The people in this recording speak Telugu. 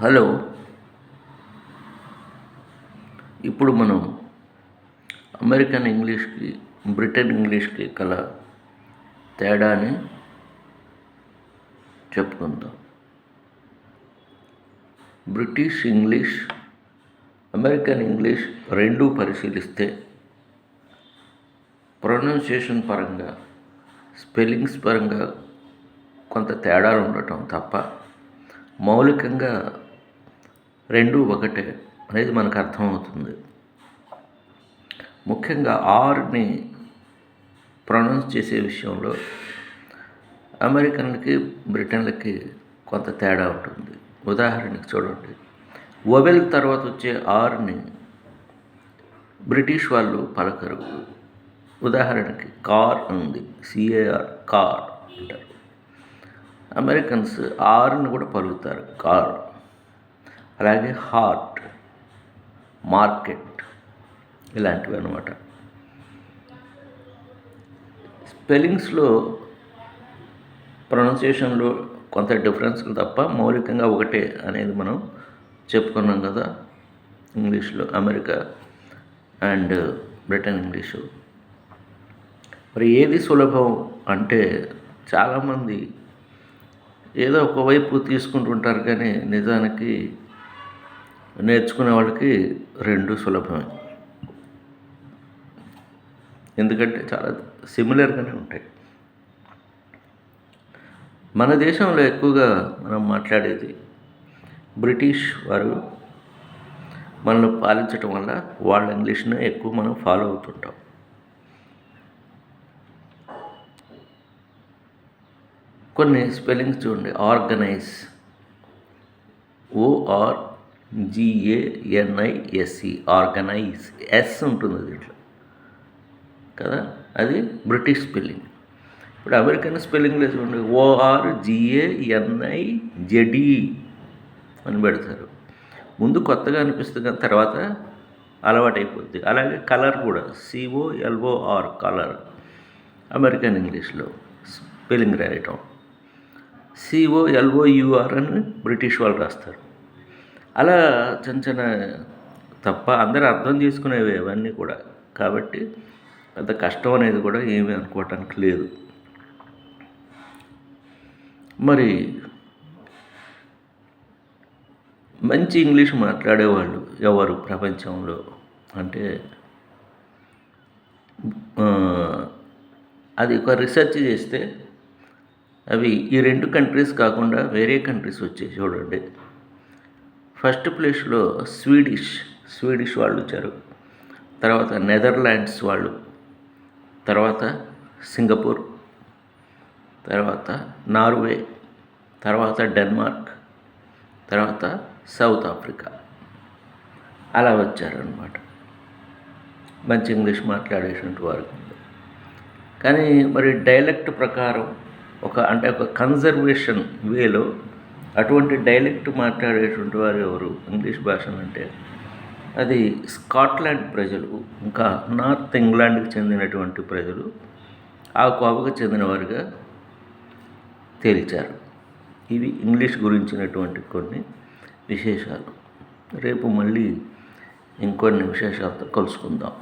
హలో. ఇప్పుడు మనం అమెరికన్ ఇంగ్లీష్కి బ్రిటన్ ఇంగ్లీష్కి కల తేడాని చెప్పుకుందాం. బ్రిటిష్ ఇంగ్లీష్ అమెరికన్ ఇంగ్లీష్ రెండూ పరిశీలిస్తే ప్రొనౌన్సియేషన్ పరంగా స్పెల్లింగ్స్ పరంగా కొంత తేడాలు ఉండటం తప్ప మౌలికంగా రెండు ఒకటే అనేది మనకు అర్థమవుతుంది. ముఖ్యంగా ఆర్ని ప్రొనౌన్స్ చేసే విషయంలో అమెరికన్లకి బ్రిటన్లకి కొంత తేడా ఉంటుంది. ఉదాహరణకి చూడండి. ఓవెల్ తర్వాత వచ్చే ఆర్ని బ్రిటిష్ వాళ్ళు పలకరు. ఉదాహరణకి కార్ ఉంది. సిఏఆర్ కార్ అంటారు. అమెరికన్స్ ఆర్ని కూడా పలుకుతారు. కార్. అలాగే హార్ట్ మార్కెట్ ఇలాంటివి అనమాట స్పెల్లింగ్స్లో ప్రొనౌన్సియేషన్లో కొంత డిఫరెన్స్లు తప్ప మౌలికంగా ఒకటే అనేది మనం చెప్పుకున్నాం కదా. ఇంగ్లీష్లో అమెరికా అండ్ బ్రిటన్ ఇంగ్లీషు. మరి ఏది సులభం అంటే చాలామంది ఏదో ఒకవైపు తీసుకుంటుంటారు కానీ నిజానికి నేర్చుకునే వాళ్ళకి రెండు సులభమే. ఎందుకంటే చాలా సిమిలర్గానే ఉంటాయి. మన దేశంలో ఎక్కువగా మనం మాట్లాడేది బ్రిటిష్ వారు మనల్ని పాలించటం వల్ల వాళ్ళ ఇంగ్లీష్ని ఎక్కువ మనం ఫాలో అవుతుంటాం. కొన్ని స్పెల్లింగ్స్ చూడండి. Organise O R G A N I S E organise S ఉంటుంది దీంట్లో. కదా? అది బ్రిటిష్ స్పెల్లింగ్ ఇప్పుడు అమెరికన్ స్పెల్లింగ్లో చూడండి O R G A N I JD అని పెడతారు. ముందు కొత్తగా అనిపిస్తుంది కానీ తర్వాత అలవాటైపోద్ది. అలాగే కలర్ కూడా. C O L O R colour. American ఇంగ్లీష్లో స్పెల్లింగ్ రాయటం. C O L O U R అని బ్రిటిష్ వాళ్ళు రాస్తారు. అలా చిన్న చిన్న తప్ప అందరూ అర్థం చేసుకునేవి అవన్నీ కూడా. కాబట్టి పెద్ద కష్టం అనేది కూడా ఏమీ అనుకోవటానికి లేదు. మరి మంచి ఇంగ్లీష్ మాట్లాడేవాళ్ళు ఎవరు ప్రపంచంలో? అంటే అది ఒక రీసెర్చ్ చేస్తే అవి ఈ రెండు కంట్రీస్ కాకుండా వేరే కంట్రీస్ వచ్చాయి చూడండి. ఫస్ట్ ప్లేస్లో స్వీడిష్ స్వీడిష్ వాళ్ళు వచ్చారు. తర్వాత నెదర్లాండ్స్ వాళ్ళు తర్వాత సింగపూర్ తర్వాత నార్వే తర్వాత డెన్మార్క్ తర్వాత సౌత్ ఆఫ్రికా. అలా వచ్చారనమాట మంచి ఇంగ్లీష్ మాట్లాడేటువంటి వారు కానీ మరి డైలెక్ట్ ప్రకారం ఒక అంటే ఒక కన్జర్వేషన్ వేలో అటువంటి డైలెక్ట్ మాట్లాడేటువంటి వారు ఎవరు? ఇంగ్లీష్ భాషను అంటే అది స్కాట్లాండ్ ప్రజలు ఇంకా నార్త్ ఇంగ్లాండ్కి చెందినటువంటి ప్రజలు ఆ కోపకు చెందినవారుగా తేల్చారు. ఇవి ఇంగ్లీష్ గురించినటువంటి కొన్ని విశేషాలు. రేపు మళ్ళీ ఇంకొన్ని విశేషాలతో కలుసుకుందాం.